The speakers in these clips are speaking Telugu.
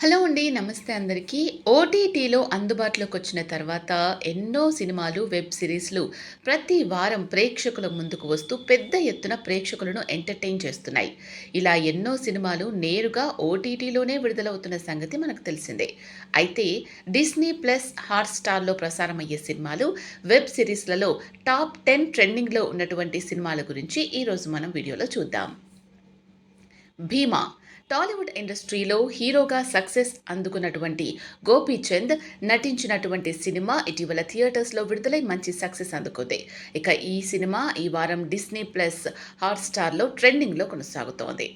హలో అండి నమస్తే అందరికీ. ఓటీటీలో అందుబాటులోకి వచ్చిన తర్వాత ఎన్నో సినిమాలు వెబ్ సిరీస్లు ప్రతి వారం ప్రేక్షకుల ముందుకు వస్తూ పెద్ద ఎత్తున ప్రేక్షకులను ఎంటర్టైన్ చేస్తున్నాయి. ఇలా ఎన్నో సినిమాలు నేరుగా ఓటీటీలోనే విడుదలవుతున్న సంగతి మనకు తెలిసిందే. అయితే డిస్నీ ప్లస్ హాట్స్టార్లో ప్రసారమయ్యే సినిమాలు వెబ్ సిరీస్లలో టాప్ టెన్ ట్రెండింగ్లో ఉన్నటువంటి సినిమాల గురించి ఈరోజు మనం వీడియోలో చూద్దాం. భీమా టాలీవుడ్ ఇండస్ట్రీలో హీరోగా సక్సెస్ అందుకున్నటువంటి గోపీచంద్ నటించినటువంటి సినిమా ఇటీవల థియేటర్స్లో విడుదలై మంచి సక్సెస్ అందుకుంది. ఇక ఈ సినిమా ఈ వారం డిస్నీ ప్లస్ హాట్స్టార్లో ట్రెండింగ్లో కొనసాగుతోంది.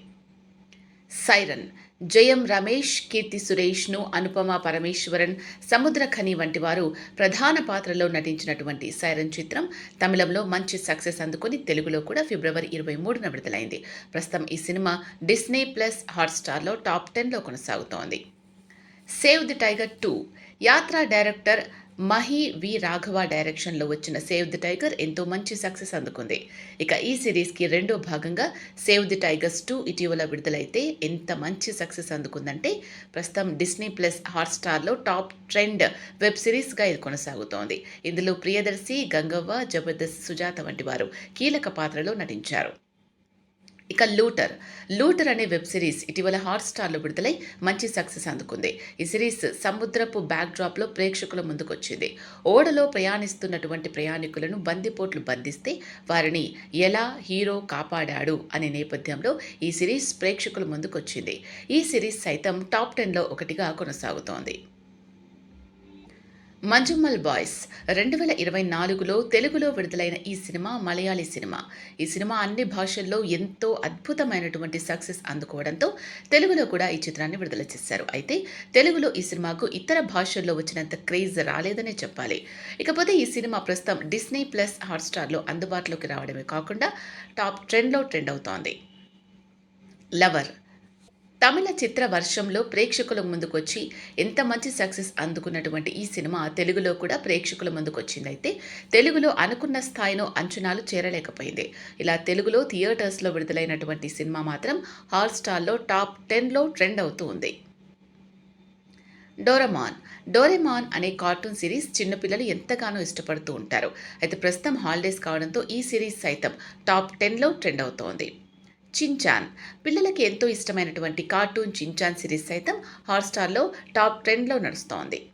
సైరన్ జయం రమేష్ కీర్తి సురేష్ను అనుపమ పరమేశ్వరన్ సముద్ర ఖని వంటి వారు ప్రధాన పాత్రలో నటించినటువంటి సైరన్ చిత్రం తమిళంలో మంచి సక్సెస్ అందుకుని తెలుగులో కూడా ఫిబ్రవరి ఇరవై మూడున విడుదలైంది. ప్రస్తుతం ఈ సినిమా డిస్నీ ప్లస్ హాట్స్టార్లో టాప్ టెన్లో కొనసాగుతోంది. Save the tiger two Yatra director Mahi V Raghava డైరెక్షన్లో వచ్చిన సేవ్ ది టైగర్ ఎంతో మంచి సక్సెస్ అందుకుంది. ఇక ఈ సిరీస్కి రెండో భాగంగా సేవ్ ది టైగర్స్ టూ ఇటీవల విడుదలైతే ఎంత మంచి సక్సెస్ అందుకుందంటే ప్రస్తుతం డిస్నీ ప్లస్ హాట్స్టార్లో టాప్ ట్రెండ్ వెబ్ సిరీస్గా ఇది కొనసాగుతోంది. ఇందులో ప్రియదర్శి గంగవ్వ జబర్దస్త్ సుజాత వంటి వారు కీలక పాత్రలో నటించారు. ఇక లూటర్. లూటర్ అనే వెబ్ సిరీస్ ఇటీవల హాట్స్టార్లో విడుదలై మంచి సక్సెస్ అందుకుంది. ఈ సిరీస్ సముద్రపు బ్యాక్డ్రాప్లో ప్రేక్షకుల ముందుకొచ్చింది. ఓడలో ప్రయాణిస్తున్నటువంటి ప్రయాణికులను బందిపోట్లు బంధిస్తే వారిని ఎలా హీరో కాపాడాడు అనే నేపథ్యంలో ఈ సిరీస్ ప్రేక్షకుల ముందుకొచ్చింది. ఈ సిరీస్ సైతం టాప్ టెన్లో ఒకటిగా కొనసాగుతోంది. మంజుమ్మల్ బాయ్స్ రెండు వేల ఇరవై నాలుగులో తెలుగులో విడుదలైన ఈ సినిమా మలయాళీ సినిమా. ఈ సినిమా అన్ని భాషల్లో ఎంతో అద్భుతమైనటువంటి సక్సెస్ అందుకోవడంతో తెలుగులో కూడా ఈ చిత్రాన్ని విడుదల చేశారు. అయితే తెలుగులో ఈ సినిమాకు ఇతర భాషల్లో వచ్చినంత క్రేజ్ రాలేదనే చెప్పాలి. ఇకపోతే ఈ సినిమా ప్రస్తుతం డిస్నీ ప్లస్ హాట్స్టార్లో అందుబాటులోకి రావడమే కాకుండా టాప్ ట్రెండ్లో ట్రెండ్ అవుతోంది. లవర్ తమిళ చిత్ర వర్షంలో ప్రేక్షకుల ముందుకొచ్చి ఎంత మంచి సక్సెస్ అందుకున్నటువంటి ఈ సినిమా తెలుగులో కూడా ప్రేక్షకుల ముందుకొచ్చిందైతే తెలుగులో అనుకున్న స్థాయిలో అంచనాలు చేరలేకపోయింది. ఇలా తెలుగులో థియేటర్స్లో విడుదలైనటువంటి సినిమా మాత్రం హాట్స్టార్లో టాప్ టెన్లో ట్రెండ్ అవుతూ ఉంది. డోరమాన్. డోరెమాన్ అనే కార్టూన్ సిరీస్ చిన్నపిల్లలు ఎంతగానో ఇష్టపడుతూ ఉంటారు. అయితే ప్రస్తుతం హాలిడేస్ కావడంతో ఈ సిరీస్ సైతం టాప్ టెన్లో ట్రెండ్ అవుతోంది. చించాన్. పిల్లలకి ఎంతో ఇష్టమైనటువంటి కార్టూన్ చించాన్ సిరీస్ సైతం హాట్స్టార్లో టాప్ ట్రెండ్లో నడుస్తోంది.